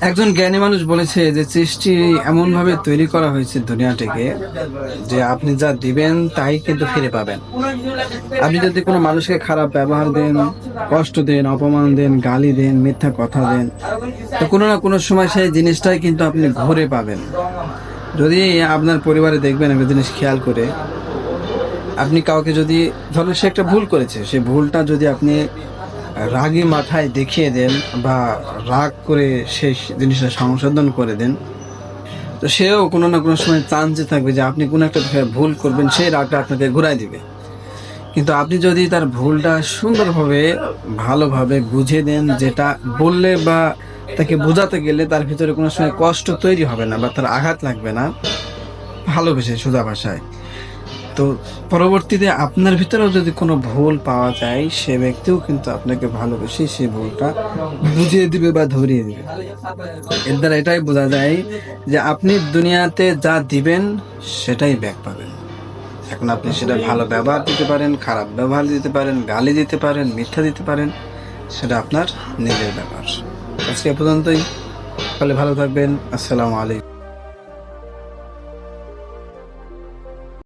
একজন জ্ঞানী মানুষ বলেছে যে সৃষ্টি এমন ভাবে তৈরি করা হয়েছে দুনিয়াটিকে যে আপনি যা দিবেন তাই কিন্তু ফিরে পাবেন। আপনি যদি কোনো মানুষকে খারাপ ব্যবহার দেন, কষ্ট দেন, অপমান দেন, গালি দেন, মিথ্যা কথা দেন, তো কোনো না কোনো সময় সেই জিনিসটাই কিন্তু আপনি ঘুরে পাবেন। যদি আপনার পরিবারে দেখবেন একটা জিনিস খেয়াল করে, আপনি কাউকে যদি, ধরুন সে একটা ভুল করেছে সেই ভুলটা যদি আপনি রাগী মাথায় দেখিয়ে দেন বা রাগ করে সেই জিনিসটা সংশোধন করে দেন। তো সেও কোনো না কোনো সময় চান্সে থাকবে যে আপনি কোনো একটা বিষয়ে ভুল করবেন, সেই রাগটা আপনাকে ঘুরাই দিবে। কিন্তু আপনি যদি তার ভুলটা সুন্দরভাবে, ভালোভাবে বুঝে দেন যেটা বললে বা তাকে বোঝাতে গেলে তার ভিতরে কোনো সময় কষ্ট তৈরি হবে না বা তার আঘাত লাগবে না। ভালোবেসে সোজা ভাষায়। তো পরবর্তীতে আপনার ভিতরেও যদি কোনো ভুল পাওয়া যায়, সে ব্যক্তিও কিন্তু আপনাকে ভালোবেসে সেই ভুলটা বুঝিয়ে দিবে বা ধরিয়ে দিবে। এর দ্বারা এটাই বোঝা যায় যে আপনি দুনিয়াতে যা দিবেন, সেটাই ব্যাক পাবেন। এখন আপনি সেটা ভালো ব্যবহার দিতে পারেন, খারাপ ব্যবহার দিতে পারেন, গালি দিতে পারেন, মিথ্যা দিতে পারেন, সেটা আপনার নিজের ব্যাপার। আজকে পর্যন্তই। তাহলে ভালো থাকবেন। আসসালামু আলাইকুম।